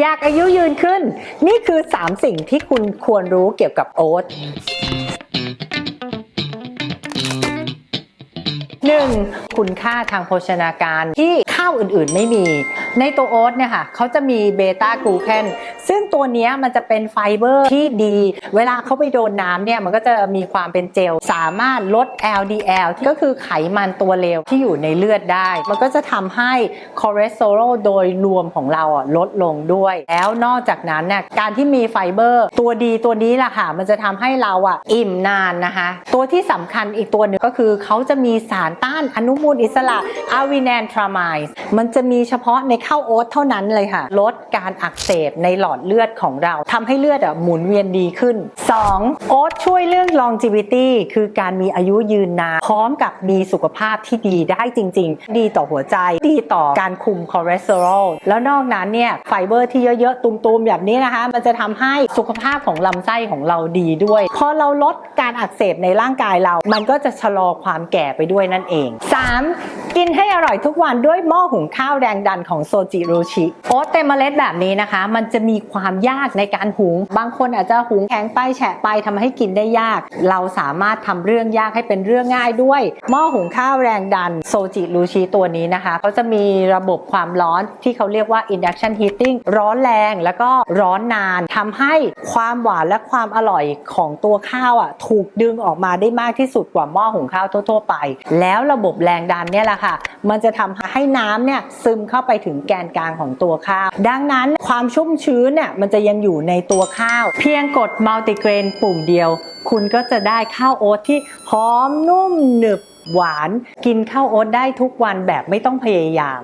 อยากอายุยืนขึ้น นี่คือ 3 สิ่งที่คุณควรรู้เกี่ยวกับโอ๊ตหนึ่ง คุณค่าทางโภชนาการที่ข้าวอื่นๆไม่มี ในตัวโอ๊ตเนี่ยค่ะเขาจะมีเบต้ากลูแคนซึ่งตัวนี้มันจะเป็นไฟเบอร์ที่ดี เวลาเขาไปโดนน้ำเนี่ยมันก็จะมีความเป็นเจล สามารถลด LDL ก็คือไขมันตัวเลวที่อยู่ในเลือดได้ มันก็จะทำให้คอเลสเตอรอลโดยรวมของเราอะลดลงด้วย แล้วนอกจากนั้นเนี่ยการที่มีไฟเบอร์ ตัวดีตัวนี้แหละค่ะ มันจะทำให้เราอะอิ่มนานนะคะ ตัวที่สำคัญอีกตัวหนึ่งก็คือเขาจะมีสารต้านอนุมูลอิสระอาวินแอนทรามายมันจะมีเฉพาะในข้าวโอ๊ตเท่านั้นเลยค่ะ ลดการอักเสบในหลอดเลือดของเราทำให้เลือดอะหมุนเวียนดีขึ้น 2. โอ๊ตช่วยเรื่อง longevity คือการมีอายุยืนนานพร้อมกับมีสุขภาพที่ดีได้จริง ๆ ดีต่อหัวใจ ดีต่อการคุมคอเลสเตอรอลแล้วนอกนั้นเนี่ยไฟเบอร์ที่เยอะๆ ตุมๆ แบบนี้นะคะ มันจะทำให้สุขภาพของลำไส้ของเราดีด้วย พอเราลดการอักเสบในร่างกายเรา มันก็จะชะลอความแก่ไปด้วยนั่นเอง 3. กินให้อร่อยทุกวันด้วยหม้อหุงข้าวแรงดันของโซจิโรชิโอ๊ตเต็มเมล็ดแบบนี้นะคะ มันจะมีความยากในการหุง บางคนอาจจะหุงแข็งไปแะไปทำให้กินได้ยาก เราสามารถทำเรื่องยากให้เป็นเรื่องง่ายด้วย หม้อหุงข้าวแรงดันโซจิรูชิตัวนี้นะคะเขาจะมีระบบความร้อนที่เขาเรียกว่า induction heating ร้อนแรงแล้วก็ร้อนนานทำให้ความหวานและความอร่อยของตัวข้าวอะถูกดึงออกมาได้มากที่สุดกว่าหม้อหุงข้าวทั่ว ๆ ไป แล้วระบบแรงดันเนี่ยแหละค่ะ มันจะทำให้น้ำเนี่ยซึมเข้าไปถึงแกนกลางของตัวข้าว ดังนั้นความชุ่มชื้นเนี่ยมันจะยังอยู่ในตัวข้าว เพียงกดมัลติเกรนปุ่มเดียว คุณก็จะได้ข้าวโอ๊ตที่หอมนุ่มหนึบหวาน กินข้าวโอ๊ตได้ทุกวันแบบไม่ต้องพยายาม